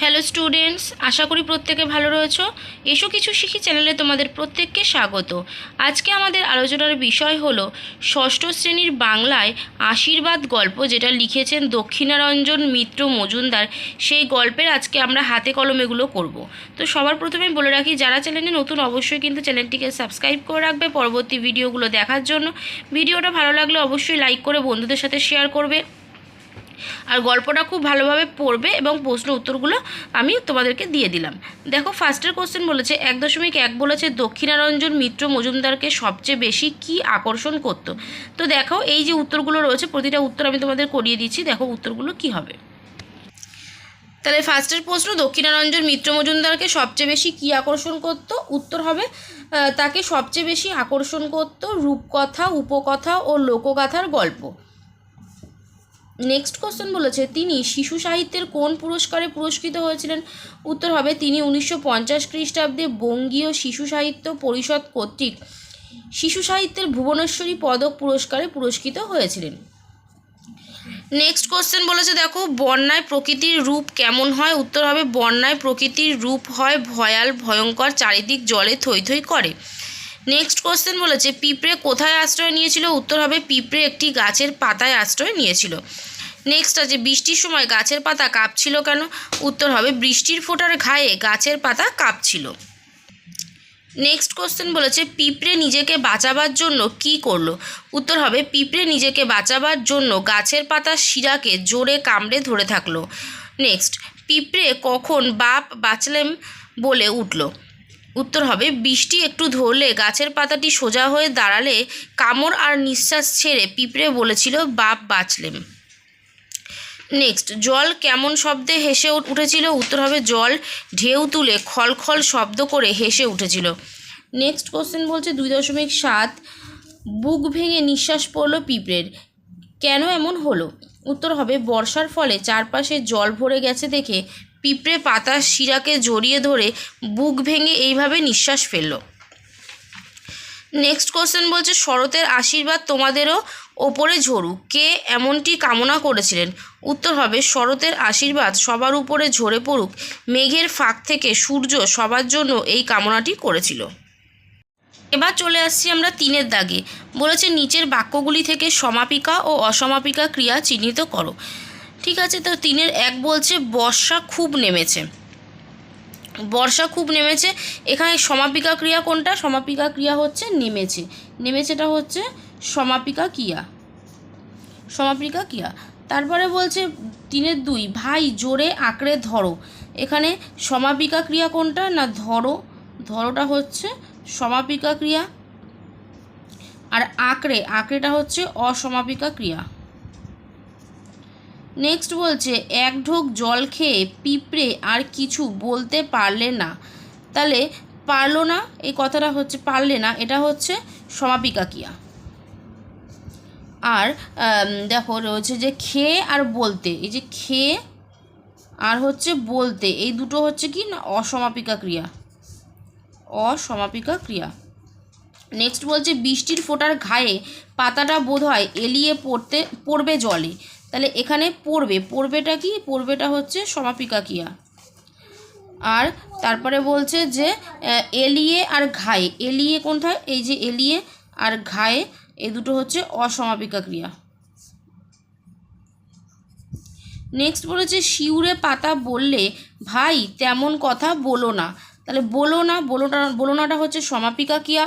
Hello students আশা করি প্রত্যেকে ভালো রয়েছো। এসো কিছু শিখি চ্যানেলে তোমাদের প্রত্যেককে স্বাগত। আজকে আমাদের আলোচনার বিষয় হলো, ষষ্ঠ শ্রেণির বাংলায় আশীর্বাদ গল্প যেটা লিখেছেন দক্ষিণারঞ্জন মিত্র মজুমদার। সেই গল্পের আজকে আমরা হাতে কলমেগুলো করব। তো সবার প্রথমে বলে রাখি, যারা চ্যানেলে নতুন অবশ্যই কিন্তু চ্যানেলটিকে সাবস্ক্রাইব করে রাখবে পরবর্তী ভিডিওগুলো দেখার জন্য। ভিডিওটা ভালো লাগলে অবশ্যই লাইক করে বন্ধুদের সাথে শেয়ার করবে। আর গল্পটা খুব ভালোভাবে পড়বে এবং প্রশ্ন উত্তরগুলো আমি তোমাদেরকে দিয়ে দিলাম। দেখো, ফার্স্টের কোশ্চেন বলেছে, এক দশমিক এক বলেছে, দক্ষিণারঞ্জন মিত্র মজুমদারকে সবচেয়ে বেশি কি আকর্ষণ করতো? তো দেখো, এই যে উত্তরগুলো রয়েছে, প্রতিটা উত্তর আমি তোমাদের করিয়ে দিচ্ছি, দেখো উত্তরগুলো কি হবে। তাহলে ফার্স্টের প্রশ্ন, দক্ষিণারঞ্জন মিত্র মজুমদারকে সবচেয়ে বেশি কী আকর্ষণ করতো? উত্তর হবে তাকে সবচেয়ে বেশি আকর্ষণ করতো রূপকথা, উপকথা ও লোকগাথার গল্প। নেক্সট কোশ্চেন বলেছে, তিনি শিশু সাহিত্যের কোন পুরস্কারে পুরস্কৃত হয়েছিলেন? উত্তর হবে, তিনি উনিশশো পঞ্চাশ খ্রিস্টাব্দে বঙ্গীয় শিশু সাহিত্য পরিষদ কর্তৃক শিশু সাহিত্যের ভুবনেশ্বরী পদক পুরস্কারে পুরস্কৃত হয়েছিলেন। নেক্সট কোশ্চেন বলেছে, দেখো, বন্যায় প্রকৃতির রূপ কেমন হয়? উত্তর হবে, বন্যায় প্রকৃতির রূপ হয় ভয়াল, ভয়ঙ্কর, চারিদিক জলে থই থই করে। নেক্সট কোশ্চেন বলেছে, পিঁপড়ে কোথায় আশ্রয় নিয়েছিল? উত্তর হবে, পিঁপড়ে একটি গাছের পাতায় আশ্রয় নিয়েছিল। নেক্সট আছে, বৃষ্টির সময় গাছের পাতা কাঁপছিল কেন? উত্তর হবে, বৃষ্টির ফোঁটার ঘায়ে গাছের পাতা কাঁপছিল। নেক্সট কোশ্চেন বলেছে, পিঁপড়ে নিজেকে বাঁচাবার জন্য কি করল? উত্তর হবে, পিঁপড়ে নিজেকে বাঁচাবার জন্য গাছের পাতার শিরাকে জোরে কামড়ে ধরে থাকল। নেক্সট পিঁপড়ে কখন বাপ বাঁচলেম বলে উঠল? উত্তর হবে, বৃষ্টি একটু ধরলে গাছের পাতাটি সোজা হয়ে দাঁড়ালে কামড় আর নিঃশ্বাস ছেড়ে পিঁপড়ে বলেছিল, বাপ বাঁচলেম। নেক্সট জল কেমন শব্দে হেসে উঠ- উঠেছিল? উত্তর হবে, জল ঢেউ তুলে খলখল শব্দ করে হেসে উঠেছিল। নেক্সট কোশ্চেন বলছে, দুই দশমিক সাত বুক ভেঙে নিঃশ্বাস পড়ল পিঁপড়ের। কেন এমন হলো? উত্তর হবে, বর্ষার ফলে চারপাশে জল ভরে গেছে দেখে পিঁপড়ে পাতার শিরাকে জড়িয়ে ধরে বুক ভেঙে এইভাবে নিঃশ্বাস ফেলল। নেক্সট কোশ্চেন বলছে, শরতের আশীর্বাদ তোমাদেরও ওপরে ঝরুক। কে এমনটি কামনা করেছিলেন? উত্তর হবে, শরতের আশীর্বাদ সবার উপরে ঝরে পড়ুক। মেঘের ফাঁক থেকে সূর্য সবার জন্য এই কামনাটি করেছিল। এবার চলে আসছি আমরা তিনের দাগে। বলেছে, নিচের বাক্যগুলি থেকে সমাপিকা ও অসমাপিকা ক্রিয়া চিহ্নিত করো। ঠিক আছে, তো তিনের এক বলছে, বর্ষা খুব নেমেছে। বর্ষা খুব নেমেছে। এখানে সমাপিকা ক্রিয়া কোনটা? সমাপিকা ক্রিয়া হচ্ছে নেমেছে। নেমেছেটা হচ্ছে সমাপিকা ক্রিয়া। সমাপিকা ক্রিয়া। তারপরে বলছে, তিনের দুই, ভাই, জোরে আঁকড়ে ধরো। এখানে সমাপিকা ক্রিয়া কোনটা না ধরো? ধরোটা হচ্ছে সমাপিকা ক্রিয়া। আর আঁকড়ে, আঁকড়েটা হচ্ছে অসমাপিকা ক্রিয়া। নেক্সট বলছে, এক ঢোক জল খেয়ে পিঁপড়ে আর কিছু বলতে পারলে না। তাহলে পারল না, এই কথাটা হচ্ছে পারলে না, এটা হচ্ছে সমাপিকা ক্রিয়া আর দেখো রয়েছে যে খেয়ে আর বলতে, এই যে খেয়ে আর হচ্ছে বলতে, এই দুটো হচ্ছে কি না, অসমাপিকা ক্রিয়া। অসমাপিকা ক্রিয়া। নেক্সট বলছে, বৃষ্টির ফোঁটার ঘায়ে পাতাটা বোধহয় এলিয়ে পড়তে, পড়বে জলে। তাহলে এখানে পড়বে, পড়বেটা কি? পড়বেটা হচ্ছে সমাপিকা ক্রিয়া। আর তারপরে বলছে যে এলিয়ে আর ঘায়ে। এলিয়ে কোনটা? এই যে এলিয়ে আর ঘায়ে এই দুটো হচ্ছে অসমাপিকা ক্রিয়া। নেক্সট বলেছে, শিউরে পাতা বললে, ভাই, তেমন কথা বলো না। তাহলে বলো না বলোটা বলো নাটা হচ্ছে সমাপিকা ক্রিয়া।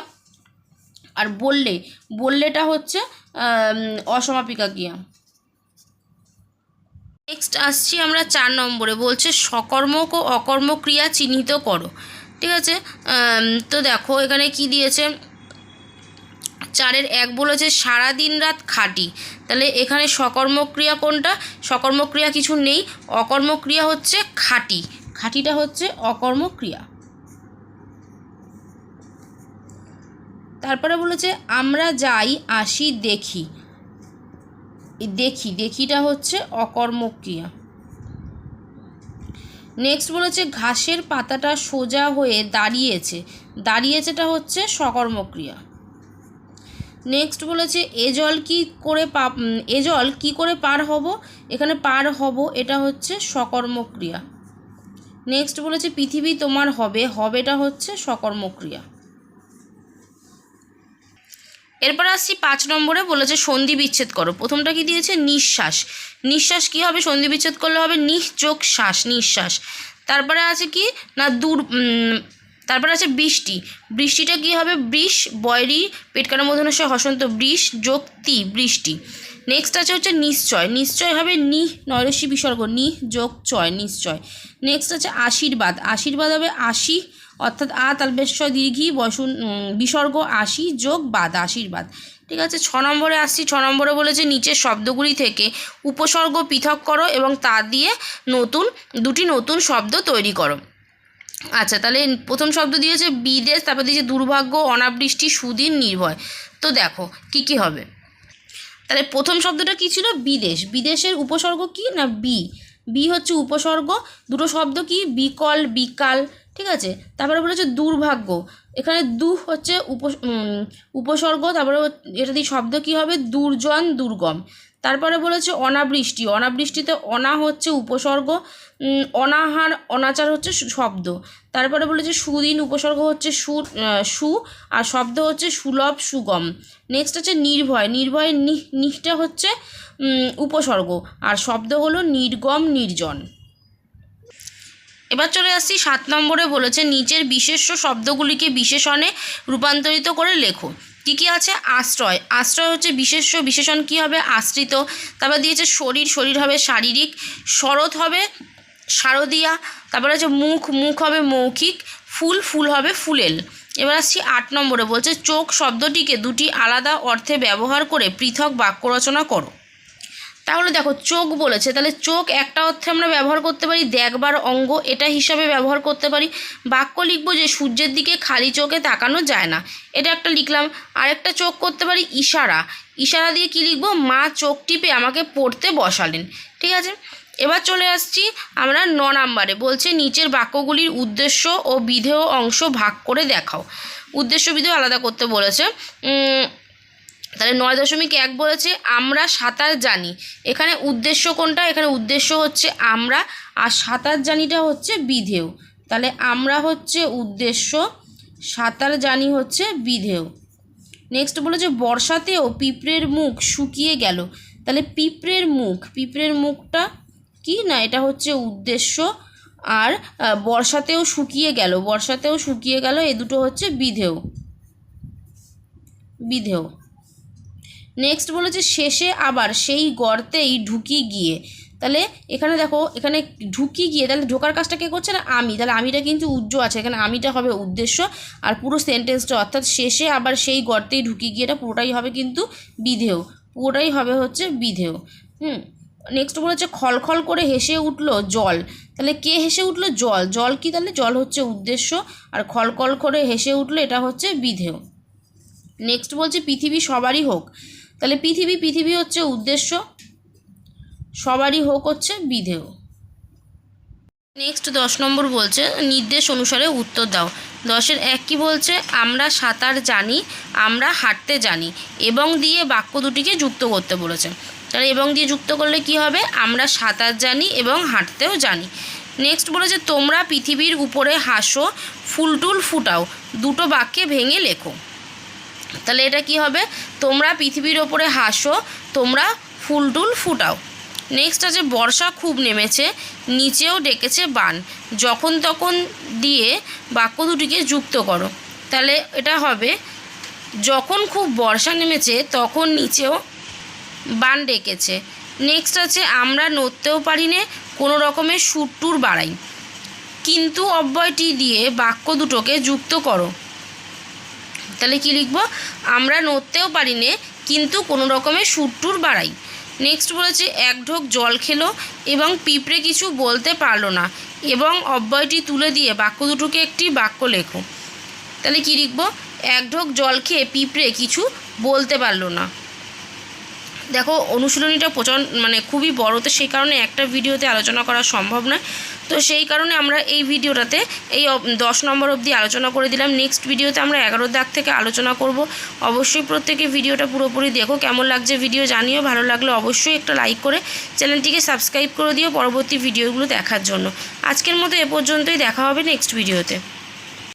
আর বললে, বললেটা হচ্ছে অসমাপিকা ক্রিয়া। নেক্সট আসছি আমরা চার নম্বরে। বলছে, সকর্মক ও অকর্মক ক্রিয়া চিহ্নিত করো। ঠিক আছে? তো দেখো, এখানে কি দিয়েছে? চারের এক বলেছে, সারা দিন রাত খাটি। তাহলে এখানে সকর্মক্রিয়া কোনটা? সকর্মক্রিয়া কিছু নেই। অকর্মক্রিয়া হচ্ছে খাটি। খাটিটা হচ্ছে অকর্মক্রিয়া। তারপরে বলেছে, আমরা যাই, আসি, দেখি। দেখি দেখিটা হচ্ছে অকর্মক্রিয়া। নেক্সট বলেছে ঘাসের পাতাটা সোজা হয়ে দাঁড়িয়েছে। দাঁড়িয়েছেটা হচ্ছে সকর্মক্রিয়া নেক্সট বলেছে এ জল কি করে পা উম, এ জল কী করে পার হব? এখানে পার হব এটা হচ্ছে সকর্মক্রিয়া নেক্সট বলেছে পৃথিবী তোমার হবে হবেটা হচ্ছে সকর্মক্রিয়া এরপর আসছি পাঁচ নম্বরে বলেছে সন্ধি বিচ্ছেদ করো। প্রথমটা কি দিয়েছে? নিঃশ্বাস। নিঃশ্বাস কি হবে? সন্ধি বিচ্ছেদ করলে হবে নিঃ যোগ শ্বাস, নিঃশ্বাস। তারপরে আছে কি? না, দূর তারপরে আছে বৃষ্টি। বৃষ্টিটা কি হবে? বৃষ, বয়রি পেটকানোর মধ্যে সে হসন্ত বৃষ যোগ তি বৃষ্টি। নেক্সট আছে হচ্ছে নিশ্চয়। নিশ্চয় হবে নি নয়রসি বিসর্গ। নি যোগ চয় নিশ্চয়। নেক্সট আছে আশীর্বাদ। আশীর্বাদ হবে আশি অর্থাৎ আ তালবেশ্বর দীর্ঘি বসুন বিসর্গ, আশি যোগ বাদ, আশীর্বাদ। ঠিক আছে? ছ নম্বরে আসছি। ছ নম্বরে বলেছে, নিচের শব্দগুলি থেকে উপসর্গ পৃথক করো এবং তা দিয়ে নতুন, দুটি নতুন শব্দ তৈরি করো। আচ্ছা তাহলে প্রথম শব্দ দিয়েছে বিদেশ, তারপর দিয়েছে দুর্ভাগ্য, অনাবৃষ্টি, সুদিন, নির্ভয়। তো দেখো, কি কি হবে? তাহলে প্রথম শব্দটা কি ছিল? বিদেশ। বিদেশের উপসর্গ কি না বি? বি হচ্ছে উপসর্গ। দুটো শব্দ কি? বিকল, বিকাল ঠিক আছে? তারপরে বলেছে দুর্ভাগ্য। এখানে দু হচ্ছে উপ উপসর্গ, তারপরে এটা দিয়ে শব্দ কী হবে? দুর্জন, দুর্গম। তারপরে বলেছে অনাবৃষ্টি। অনাবৃষ্টিতে অনা হচ্ছে উপসর্গ অনাহার, অনাচার হচ্ছে শব্দ। তারপরে বলেছে সুদিন, উপসর্গ হচ্ছে সু সু, আর শব্দ হচ্ছে সুলভ, সুগম। নেক্সট হচ্ছে নির্ভয়। নির্ভয় নিহ নিহটা হচ্ছে উপসর্গ। আর শব্দ হলো নির্গম, নির্জন। এবার চলে আসছি সাত নম্বরে বলেছে, নিচের বিশেষ্য শব্দগুলিকে বিশেষণে রূপান্তরিত করে লেখো। কী কী আছে? আশ্রয়। আশ্রয় হচ্ছে বিশেষ্য, বিশেষণ কী হবে? আশ্রিত। তারপর দিয়েছে শরীর শরীর হবে শারীরিক, শরৎ হবে শারদিয়া, তারপরে হচ্ছে মুখ মুখ হবে মৌখিক, ফুল ফুল হবে ফুলেল। এবার আসছি আট নম্বরে বলছে, চোখ শব্দটিকে দুটি আলাদা অর্থে ব্যবহার করে পৃথক বাক্য রচনা করো। তাহলে দেখো, চোখ বলেছে। তাহলে চোখ একটা অর্থে আমরা ব্যবহার করতে পারি, দেখবার অঙ্গ এটা হিসাবে ব্যবহার করতে পারি। বাক্য লিখব যে সূর্যের দিকে খালি চোখে তাকানো যায় না। এটা একটা লিখলাম। আরেকটা চোখ করতে পারি, ইশারা। ইশারা দিয়ে কি লিখব? মা চোখ টিপে আমাকে পড়তে বসালেন। ঠিক আছে? এবার চলে আসছি আমরা ন নাম্বারে। বলছে, নিচের বাক্যগুলির উদ্দেশ্য ও বিধেয় অংশ ভাগ করে দেখাও। উদ্দেশ্য বিধেয় আলাদা করতে বলেছে। তাহলে নয় দশমিক এক বলেছে, আমরা সাঁতার জানি। এখানে উদ্দেশ্য কোনটা? এখানে উদ্দেশ্য হচ্ছে আমরা, আর সাঁতার জানিটা হচ্ছে বিধেয়। তাহলে আমরা হচ্ছে উদ্দেশ্য, সাঁতার জানি হচ্ছে বিধেয়। নেক্সট বলেছে বর্ষাতেও পিঁপড়ের মুখ শুকিয়ে গেল। তাহলে পিঁপড়ের মুখ, পিঁপড়ের মুখটা কি? না, এটা হচ্ছে উদ্দেশ্য, আর বর্ষাতেও শুকিয়ে গেল। বর্ষাতেও শুকিয়ে গেল, এ দুটো হচ্ছে বিধেয়। বিধেয়। নেক্সট বলেছে, শেষে আবার সেই গর্তেই ঢুকি গিয়ে। তাহলে এখানে দেখো, এখানে ঢুকি গিয়ে, তাহলে ঢোকার কাজটা কে করছে না? আমি। তাহলে আমিটা কিন্তু উজ্জ্ব আছে, এখানে আমিটা হবে উদ্দেশ্য। আর পুরো সেন্টেন্সটা অর্থাৎ শেষে আবার সেই গর্তেই ঢুকি গিয়ে এটা পুরোটাই হবে কিন্তু বিধেয়। পুরোটাই হবে হচ্ছে বিধেয়। হুম? নেক্সট বলেছে, খলখল করে হেসে উঠল জল। তাহলে কে হেসে উঠল? জল। জল কি তাহলে? জল হচ্ছে উদ্দেশ্য। আর খলখল করে হেসে উঠল, এটা হচ্ছে বিধেয়। নেক্সট বলছে, পৃথিবী সবারই হোক। তাহলে পৃথিবী পৃথিবী হচ্ছে উদ্দেশ্য। সবারই হোক হচ্ছে বিধেয়। নেক্সট দশ নম্বর বলছে, নির্দেশ অনুসারে উত্তর দাও। দশের এক কি বলছে? আমরা সাঁতার জানি, আমরা হাঁটতে জানি, এবং দিয়ে বাক্য দুটিকে যুক্ত করতে বলেছে। তাহলে এবং দিয়ে যুক্ত করলে কি হবে? আমরা সাঁতার জানি এবং হাঁটতেও জানি। নেক্সট বলেছে, তোমরা পৃথিবীর উপরে হাসো, ফুলটুল ফুটাও, দুটো বাক্যে ভেঙে লেখো। তাহলে এটা কি হবে? তোমরা পৃথিবীর ওপরে হাসো, তোমরা ফুলটুল ফুটাও। নেক্সট আছে, বর্ষা খুব নেমেছে, নিচেও ডেকেছে বান। যখন তখন দিয়ে বাক্য দুটিকে যুক্ত করো। তাহলে এটা হবে, যখন খুব বর্ষা নেমেছে, তখন নিচেও বান ডেকেছে। নেক্সট আছে, আমরা নড়তেও পারি নে কোনো রকমের সুরটুর বাড়াই। কিন্তু অব্যয়টি দিয়ে বাক্য দুটোকে যুক্ত করো। তাহলে কি লিখব? আমরা নড়তেও পারি নে কিন্তু কোনো রকমের সুরটুর বাড়াই। নেক্সট বলেছে, এক ঢোক জল খেলো এবং পিঁপড়ে কিছু বলতে পারল না এবং অব্যয়টি তুলে দিয়ে বাক্য দুটোকে একটি বাক্য লেখো। তাহলে কি লিখব? এক ঢোক জল খেয়ে পিঁপড়ে কিছু বলতে পারল না। দেখো, অনুশীলনীটা প্রচণ্ড মানে খুবই বড়, তো সেই কারণে একটা ভিডিওতে আলোচনা করা সম্ভব নয়। তো সেই কারণে আমরা এই ভিডিওটাতে এই দশ নম্বর অবধি আলোচনা করে দিলাম। নেক্সট ভিডিওতে আমরা এগারো দাগ থেকে আলোচনা করব। অবশ্যই প্রত্যেকে ভিডিওটা পুরোপুরি দেখো, কেমন লাগছে ভিডিও জানিও। ভালো লাগলে অবশ্যই একটা লাইক করে চ্যানেলটিকে সাবস্ক্রাইব করে দিও পরবর্তী ভিডিওগুলো দেখার জন্য। আজকের মতো এ পর্যন্তই, দেখা হবে নেক্সট ভিডিওতে।